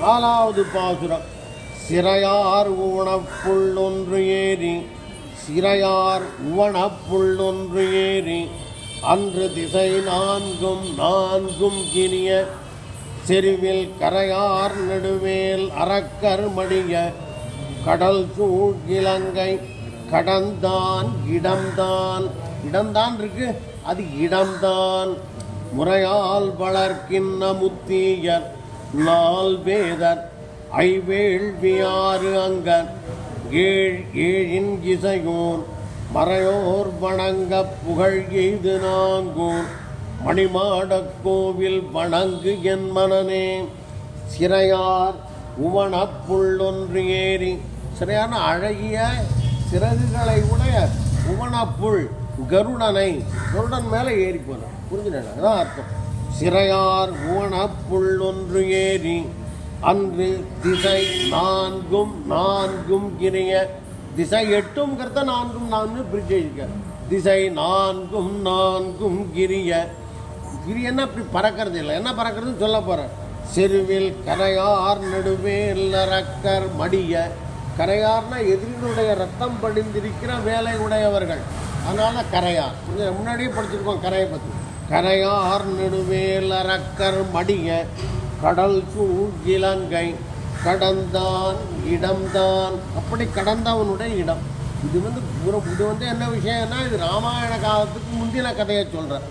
நாலாவது பாசுரம். சிறையார் உணப்புள்ளொன்று ஏறி சிறையார் உவனப்புள் ஏறி அன்று திசை நான்கும் நான்கும் கினிய செருவில் கரையார் நெடுவேல் அறக்கர் மடிய கடல் சூழ் இலங்கை கடந்தான் இடம்தான். இடம்தான் இருக்கு அது இடம்தான். முறையால் வளர்க்கின்ற முத்தீயர் நாள் வேதர் ஐவேள்வியாறு அங்கன் ஏழ் ஏழின் இசையோர் மறையோர் வணங்க புகழ் எய்து நாங்கூர். மணிமாடக் கோவில் வணங்கு என் மனநே சிறையார் உவனப்புள்ளொன்று ஏறி சிறையான அழகிய சிறகுகளை உடைய உவனப்புள் கருடனை கருடன் மேலே ஏறி போனான் புரிஞ்சுனேன் அதான் அர்த்தம். சிறையார் உவனப்புள் ஒன்று ஏறி அன்று திசை நான்கும் நான்கும் கிரிய திசை எட்டும்ங்கிறத நான்கும் நான்கு பிரிச்சு எழுதிக்க திசை நான்கும் நான்கும் கிரிய கிரியன்னா இப்படி பறக்கிறது இல்லை? என்ன பறக்கிறதுன்னு சொல்ல போகிறேன் செருவில் கரையார் நடுவேல் இல்லறக்கர் மடிய. கரையார்னா எதிரினுடைய ரத்தம் படிந்திருக்கிற வேலை உடையவர்கள். அதனால கரையார். கொஞ்சம் முன்னாடியே படிச்சிருக்கோம் கரையை பற்றி கரையார் நெடுவேல் அரக்கர் மடிய கடல் சூழ் இலங்கை. கடந்தான் இடம்தான். அப்படி கடந்தவனுடைய இடம். இது வந்து ஒரு- இது வந்து என்ன விஷயம்னா இது ராமாயண காலத்துக்கு முந்தின கதையை சொல்கிறேன்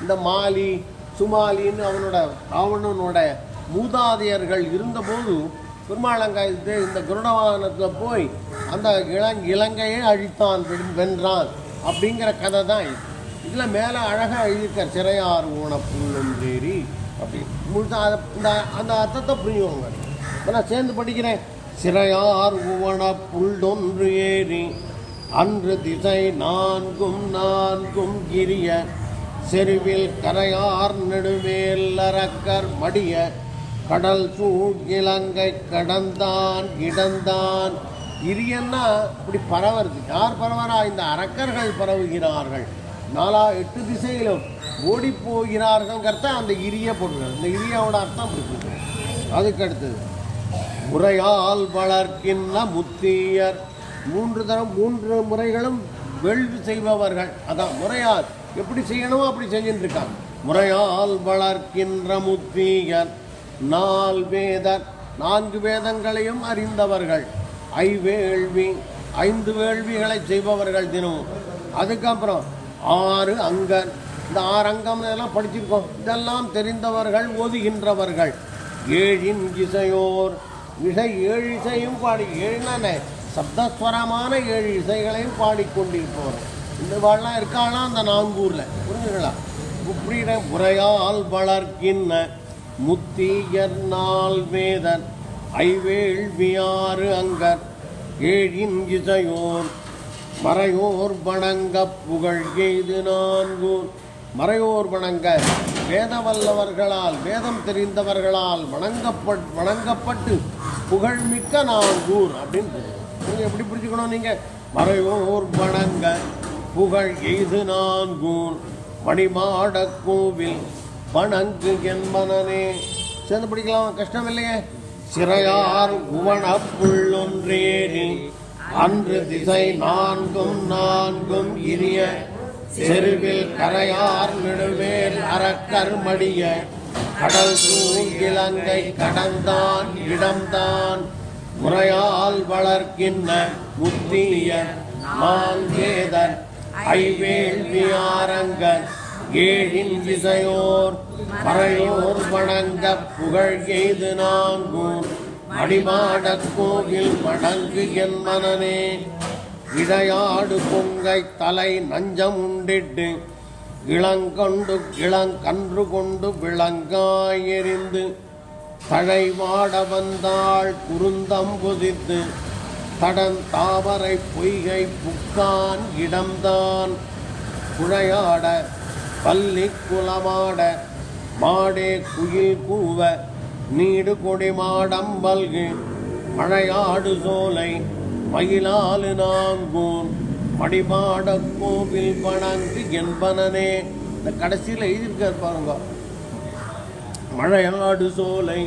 இந்த மாலி சுமாலின்னு அவனோட ராவணனோட மூதாதையர்கள் இருந்தபோது பெருமாளங்காயத்து இந்த குருடவானத்தில் போய் அந்த இளங் இலங்கையை அழித்தான் வென்றான். அப்படிங்கிற கதை தான் இது. இதில் மேலே அழகாக எழுதியிருக்கார் சிறையார் ஊன அப்படின்னு. முழுசா அதை இந்த அந்த அர்த்தத்தை புரியுவாங்க இப்போ நான் சேர்ந்து படிக்கிறேன். சிறையார் உவன புள்ளொன்று ஏறி அன்று திசை நான்கும் நான்கும் கிரிய செருவில் கரையார் நெடுவேல் அரக்கர் மடிய கடல் சூழ் இலங்கை கடந்தான் இடந்தான் இரியன்னா இப்படி பரவுறது? யார் பரவரா இந்த அரக்கர்கள் பரவுகிறார்கள். நாலா எட்டு திசையிலும் ஓடி போகிறார்கள்ங்கிறத அந்த இரிய போடுறது இந்த இரியாவோட அர்த்தம் அப்படி அதுக்கு அடுத்தது முறையால் வளர்க்கின்ற முத்தியர். மூன்று தரம் மூன்று முறைகளும் வேள்வி செய்பவர்கள். அதான் முறையால். எப்படி செய்யணுமோ அப்படி செஞ்சுட்டு இருக்காங்க. முறையால் வளர்க்கின்ற முத்தியர் நால் வேதர் நான்கு வேதங்களையும் அறிந்தவர்கள். ஐவேள்வி ஐந்து வேள்விகளை செய்பவர்கள் தினமும். அதுக்கப்புறம் ஆறு அங்கன் இந்த ஆறு அங்கம் இதெல்லாம் படிச்சிருக்கோம் இதெல்லாம் தெரிந்தவர்கள் ஓதுகின்றவர்கள். ஏழின் இசையோர். இசை ஏழு இசையும் பாடி ஏழுனானே சப்தஸ்வரமான ஏழு இசைகளையும் பாடிக்கொண்டிருப்பவர். இந்த வாழலாம் இருக்காளாம் அந்த நாங்கூரில். புரிஞ்சுங்களா குப்ரீட உரையால் வளர்க்கின்ற முத்தியர் நாள் வேதன் ஐவேள்வியாறு அங்கர் ஏழின் இசையோர். மறையோர் வணங்க புகழ் எய்து நான்கு. மறையோர் வணங்க வேதவல்லவர்களால் வேதம் தெரிந்தவர்களால் வணங்கப்பட் வணங்கப்பட்டு புகழ்மிக்க நான்கூர் அப்படின்னு நீங்கள் எப்படி புரிஞ்சுக்கணும் நீங்கள் மறையோர் வணங்க புகழ் எய்து நான்கூர். மணிமாட கோவில் வணங்கு என்பனே சேர்ந்து பிடிக்கலாம் கஷ்டம் இல்லையே? சிறையார் உவனப்புள் அன்று திசை நான்கும் நான்கும் இரிய செருவில் கரையார் நெடுவேல் அறக்கர் மடிய கடல் சூழ் இலங்கை கடந்தான் இடம்தான். முறையால் வளர்க்கின்ற முத்திய மாங்கேதர். ஐவேள்வியாரங்கர் ஏழின் திசையோர். மறையோர் வணங்க புகழ் எய்து நாங்கூர் அடிமாடக் கோவில் வணங்கு என் மனனே இடையாடு பொங்கை தலை நஞ்சம் உண்டிட்டு இளங்கொண்டு இளங்கன்று கொண்டு விளங்காய் எறிந்து தழை வந்தாள் குருந்தம் புதித்து தடன் தாவரை பொய்கை புக்கான் இடம்தான். குழையாட பள்ளி குலமாட மாடே குயில் கூவ நீடு கொடி மாடம்பல்கு மழையாடு சோலை மயிலாலு நாங்கூன் மடிமாட கோவில் பணங்கு என்பனே இந்த கடைசியில் எழுதியிருக்கார் பாருங்க. மழையாடு சோலை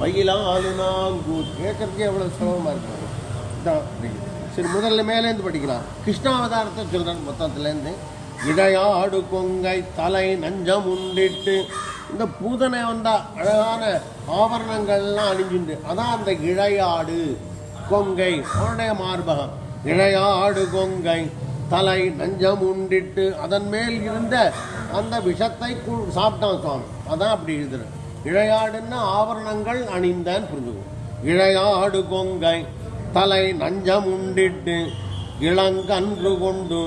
மயிலாலு நாங்கூர் கேட்கறதுக்கே எவ்வளோ சுலபமாக இருக்கும் சரி முதல்ல மேலேருந்து படிக்கலாம். கிருஷ்ணாவதாரத்தை சொல்கிறேன் மொத்தத்துலேருந்து இடையாடு கொங்கை தலை நஞ்சம் உண்டிட்டு இந்த பூதனை வந்தா அழகான ஆபரணங்கள்லாம் அணிஞ்சுண்டு. அதான் அந்த இழையாடு கொங்கை அவனுடைய மார்பகம். இழையாடு கொங்கை தலை நஞ்சம் உண்டிட்டு அதன் மேல் இருந்த அந்த விஷத்தை சாப்பிட்டான் சுவாமி. அதான் அப்படி எழுதுறேன் இழையாடுன்னா ஆபரணங்கள் அணிந்தான் புரிஞ்சுக்கும் இழையாடு கொங்கை தலை நஞ்சம் உண்டிட்டு இளங்கன்று கொண்டு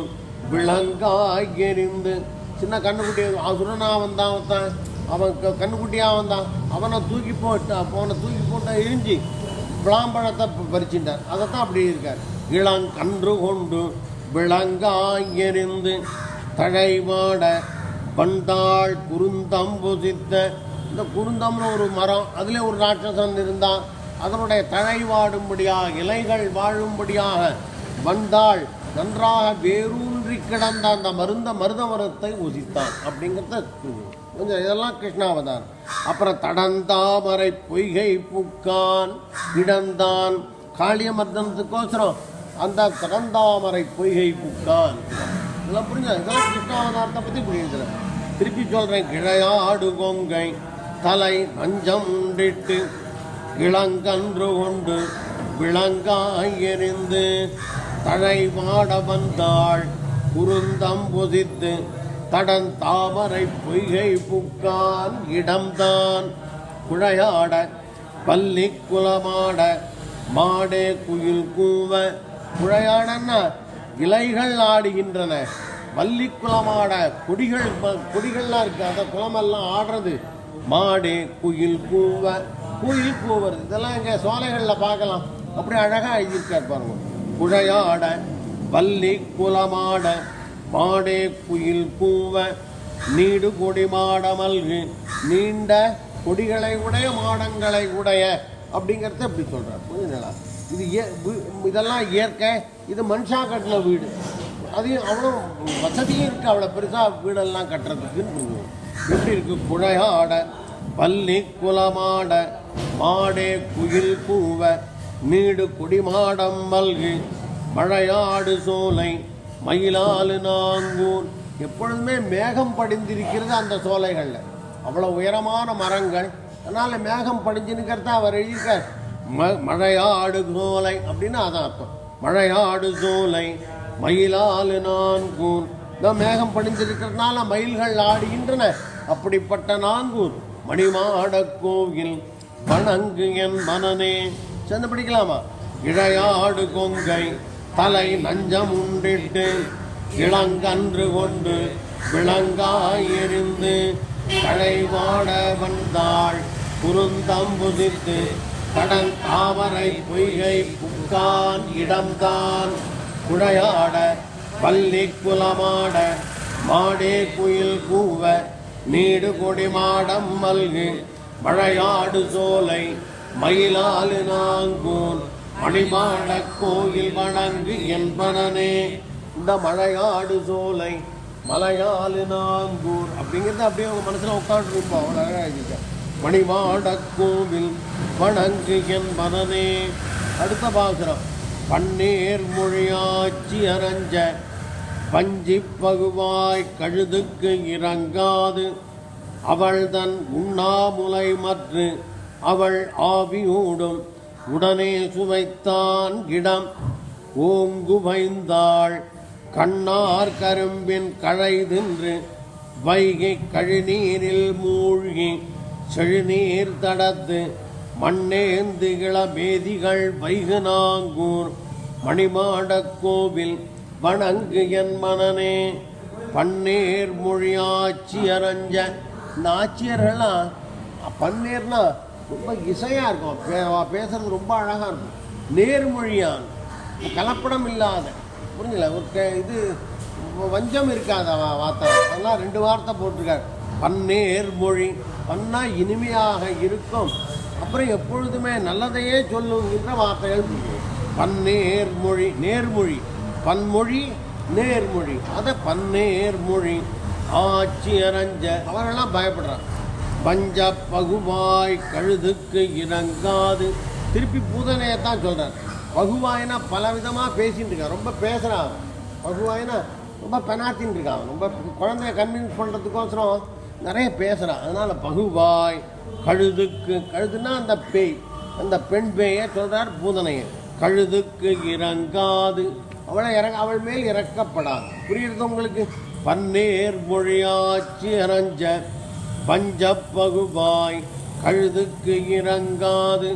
விளங்காய் எரிந்து. சின்ன கண்ணுக்குட்டி அசுரனா வந்தான் ஒருத்தன். அவன் கண்ணுக்குட்டியாக வந்தான் அவனை தூக்கி போட்டு அவனை தூக்கி போட்டு எரிஞ்சு விளாம்பழத்தை பறிச்சுட்டார். அதைத்தான் அப்படி இருக்கார். இளங்கன்று கொண்டு விளங்காய் எரிந்து தழைவாட பண்டாள் குறுந்தம்பு சித்த இந்த குறுந்தம்னு ஒரு மரம் அதில் ஒரு ராட்சசன் இருந்தான். அதனுடைய தழை வாடும்படியாக இலைகள் வாழும்படியாக வந்தாள். நன்றாக வேரூன்றி கிடந்த அந்த மருந்த மருத மரத்தை உசித்தான் அப்படிங்கிறத கொஞ்சம் இதெல்லாம் கிருஷ்ணாவதாரம். அப்புறம் தடந்தாமரை பொய்கை புக்கான் கிடந்தான் காளியமர்தனத்துக்கோசரம். அந்த தடந்தாமரை பொய்கை புக்கான். இதெல்லாம் புரிஞ்சா இதெல்லாம் கிருஷ்ணாவதாரத்தை பற்றி புரியுது திருப்பி சொல்கிறேன் கிழையாடு கொங்கை தலை நஞ்சம் உண்டிட்டு இளங்கன்று கொண்டு விளங்காய் எறிந்து தழை வாட வந்தாள். குருந்தம் பொதித்து தடன் தாமரை பொய்கை புக்கான் இடம்தான். குழையாட பள்ளி குலமாட மாடே குயில் கூவ. குழையாடன்னா இலைகள் ஆடுகின்றன. வள்ளி குளமாட கொடிகள் கொடிகள்லாம் இருக்கு. அந்த குளமெல்லாம் ஆடுறது மாடு குயில் கூவ. குயில் கூவுறது. இதெல்லாம் இங்கே சோலைகளில் பார்க்கலாம். அப்படி அழகாக எழுதியிருக்கார் பாருங்க. குழையாட வள்ளி குலமாட மாடே குயில் பூவ நீடு கொடி மாடமல்கு நீண்ட கொடிகளை உடைய மாடங்களை உடைய அப்படிங்கிறத இப்படி சொல்கிறார் புரியுதுங்களா இது இய- இதெல்லாம் இயற்கை இது மனுஷா கட்டின வீடு. அதையும் அவ்வளோ வசதியும் இருக்குது அவ்வளோ பெருசாக வீடெல்லாம் கட்டுறதுக்குன்னு புரியும் எப்படி இருக்குது குழையாட பள்ளி குலமாட மாடே குயில் பூவ நீடு குடிமாடம் மல்கு மழையாடு சோலை மயிலாலு நாங்கூர். எப்பொழுதுமே மேகம் படிந்திருக்கிறது அந்த சோலைகளில். அவ்வளோ உயரமான மரங்கள். அதனால் மேகம் படிஞ்சுன்னுக்கிறத அவர் எழுதியிருக்கார். ம மழையாடு சோலை அப்படின்னு அதான் அர்த்தம். மழையாடு சோலை மயிலாலு நான்கூர் இந்த மேகம் படிஞ்சிருக்கிறதுனால மயில்கள் ஆடுகின்றன. அப்படிப்பட்ட நான்கூர் மணிமாட கோவில் வணங்கு என் மனனே. சேர்ந்து படிக்கலாமா? இழையாடு கொங்கை தலை லஞ்சம் உண்டிட்டு இளங்கன்று கொண்டு விளங்காயிருந்து களைவாட வந்தாள் குறுந்தம்புதித்து கடல் தாமரை பொய்கை புக்கான் இடம்தான் குழையாட பள்ளி குலமாட மாடே குயில் கூவ நீடு கொடி மாடம் மல்கு மழையாடு சோலை மயிலாலு நாங்கூன் மணிமாட கோயில் வணங்கு என்பனனே. இந்த மழையாடு சோலை மலையாளு நாங்கூர். அப்படிங்கிறது அப்படியே உங்க மனசுல உட்காந்துருப்போம் அவ்வளோ அழகாக மணிமாட கோவில் வணங்கு என்பனே அடுத்த பாசுரம். பன்னீர் மொழியாச்சி அரஞ்ச பஞ்சி பகுவாய் கழுதுக்கு இறங்காது. அவள் தன் உண்ணாமுலை மற்று அவள் ஆவியூடும் உடனே சுவைத்தான் இடம். ஓங்குபைந்தாள் கண்ணார் கரும்பின் களை தின்று வைகை கழிநீரில் மூழ்கி செழுநீர் தடத்து மண்ணேந்து இளமேதிகள் வைகுநாங்கூர் மணிமாடக் கோவில் வணங்கு என் மனனே. பன்னீர் மொழியாச்சி அரஞ்ச இந்த ஆட்சியர்கள்லாம் பன்னீர்னா ரொம்ப இசையாக இருக்கும். பே- அவ பேசுறது ரொம்ப அழகாக இருக்கும். நேர்மொழியான் கலப்படம் இல்லாத புரிஞ்சல ஒரு இது வஞ்சம் இருக்காத வார்த்தை. அதெல்லாம் ரெண்டு வார்த்தை போட்டிருக்காரு. பன்னேர் மொழி பன்னா இனிமையாக இருக்கும். அப்புறம் எப்பொழுதுமே நல்லதையே சொல்லுங்கிற வார்த்தைகள் பன்னேர் மொழி நேர்மொழி பன்மொழி நேர்மொழி. அதை பன்னேர் மொழி ஆட்சி அரஞ்ச அவரெல்லாம் பயப்படுறான் பஞ்ச பகுவாய் கழுதுக்கு இறங்காது. திருப்பி பூதனையை தான் சொல்கிறார் பகுவாயினா பல விதமாக பேசிட்டு இருக்கான். ரொம்ப பேசுகிறான் பகுவாயினா ரொம்ப பெனாத்தின்னு இருக்கான். ரொம்ப குழந்தைய கன்வின்ஸ் பண்ணுறதுக்கோசரம் நிறைய பேசுகிறான் அதனால் பகுவாய் கழுதுக்கு கழுதுனா அந்த பேய். அந்த பெண் பேயை சொல்கிறார் பூதனையை கழுதுக்கு இறங்காது. அவளை இறங்க அவள் மேல் இறக்கப்படாது. புரியுறது உங்களுக்கு? பன்னேர் மொழியாச்சி அரஞ்ச பஞ்ச கழுதுக்கு இறங்காது.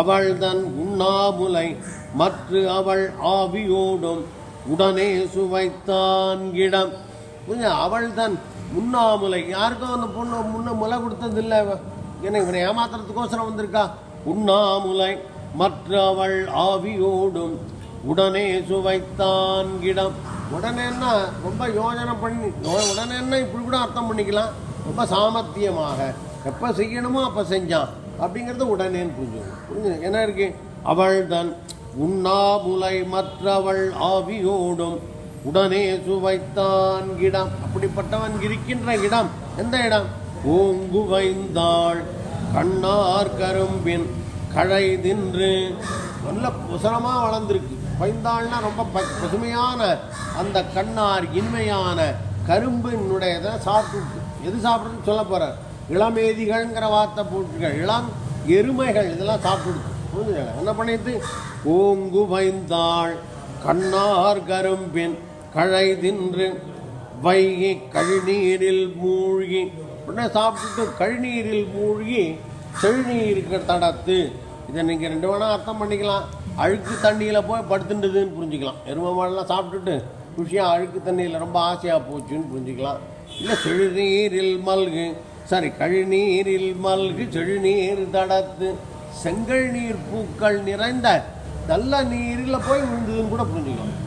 அவள் தன் உண்ணாமுலை மற்ற அவள் ஆவியோடும் உடனே சுவைத்தான் இடம். புரியுதா? அவள் தன் உண்ணாமுலை. யாருக்கும் அந்த பொண்ணு முன்ன முலை கொடுத்ததில்லை. என்ன இவனை ஏமாத்துறதுக்கோசரம் வந்திருக்கா? உண்ணாமுலை மற்ற அவள் ஆவியோடும் உடனே சுவைத்தான் இடம். உடனேன்னா ரொம்ப யோஜனை பண்ணி உடனேன்னா இப்படி கூட அர்த்தம் பண்ணிக்கலாம். ரொம்ப சாமர்த்தியமாக. எப்போ செய்யணுமோ அப்போ செஞ்சான். அப்படிங்கிறது உடனேன்னு புரிஞ்சுக்கணும். புரிஞ்சு என்ன இருக்கு? அவள் தன் உண்ணாமுலை மற்றவள் ஆவியோடும் உடனே சுவைத்தான் இடம். அப்படிப்பட்டவன் இருக்கின்ற இடம். எந்த இடம்? ஓங்கு வைந்தாள் கண்ணார் கரும்பின் களை தின்று. நல்ல புசரமாக வளர்ந்துருக்கு. பைந்தாள்னா ரொம்ப ப- பசுமையான அந்த கண்ணார் இனிமையான கரும்பினுடையதை சாப்பிட்டு எது சாப்பிடுறதுன்னு சொல்ல போகிறார் இளமேதிகள்ங்கிற வார்த்தை போட்டுருக்க இளம் எருமைகள் இதெல்லாம் சாப்பிடுது. புரிஞ்சுக்கல என்ன பண்ணிட்டு ஓங்கு வைந்தாள் கண்ணார் கரும்பின் கழை தின்று வைகி கழிநீரில் மூழ்கி உடனே சாப்பிட்டுட்டு கழிநீரில் மூழ்கி செழுநீருக்கு தடத்து. இதை நீங்கள் ரெண்டு வேணால் அர்த்தம் பண்ணிக்கலாம். அழுக்கு தண்ணியில் போய் படுத்துட்டுதுன்னு புரிஞ்சுக்கலாம். எருமை மாடெல்லாம் சாப்பிட்டுட்டு குஷியாக அழுக்கு தண்ணியில் ரொம்ப ஆசையாக போச்சுன்னு புரிஞ்சுக்கலாம். இல்லை செழுநீரில் மல்கு சாரி கழுநீரில் மல்கு செழுநீர் தடத்து செங்கல் நீர் பூக்கள் நிறைந்த நல்ல நீரில் போய் விழுந்ததுன்னு கூட புரிஞ்சுக்கலாம்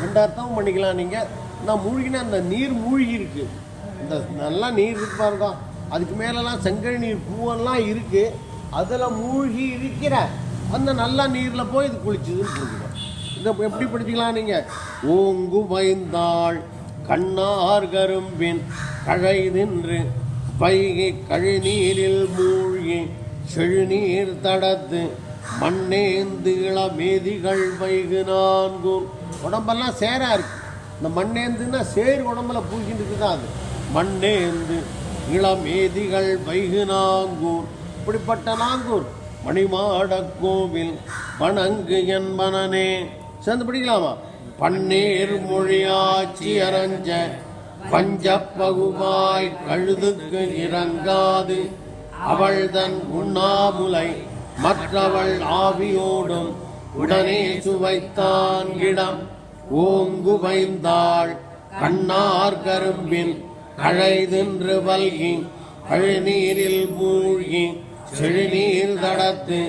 ரெண்டு அர்த்தமும் பண்ணிக்கலாம் நீங்கள் நான் மூழ்கினா அந்த நீர் மூழ்கி இருக்கு இந்த நல்லா நீர் இருக்கு பாருங்க. அதுக்கு மேலெல்லாம் செங்கல் நீர் பூவெல்லாம் இருக்குது அதில் மூழ்கி இருக்கிற அந்த நல்ல நீரில் போய் இது குளிச்சுதுன்னு புரிஞ்சுக்கலாம் இதை எப்படி படிச்சுக்கலாம் நீங்கள் ஓங்கு பயந்தாள் கண்ணார் கரும்பின் கழை நின்று பைகி கழிநீரில் மூழ்கி செழுநீர் தடத்து மண்ணேந்து இளமேதிகள் வைகு நான்கும் உடம்பெல்லாம் சேராக இருக்கு. இந்த மண்ணேந்துன்னா சேர் உடம்புல பூசிட்டு இருக்குதான் அது? மண்ணேந்து இளமேதிகள் வைகு நாங்கூர் இப்படிப்பட்ட நாங்கூர் மணிமாட கோவில் வணங்கு என் மனனே. சேர்ந்து பிடிக்கலாமா? பன்னீர் மொழியாட்சி அரஞ்ச பஞ்ச பகுவாய் கழுதுக்கு இறங்காது. அவள் தன் உண்ணாமுலை மற்றவள் ஆவியோடும் உடனே சுவைத்தான் இடம். ஓங்கு வைந்தாள் கண்ணார் கரும்பின் கழை தின்று வல்கி அழுநீரில் மூழ்கி செழுநீர் தடத்து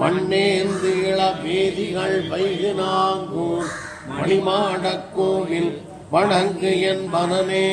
மண்ணேந்து இளமேதிகள் வைகு நாங்கூர் மணிமாடக் கோவில் வணங்கு என் மனனே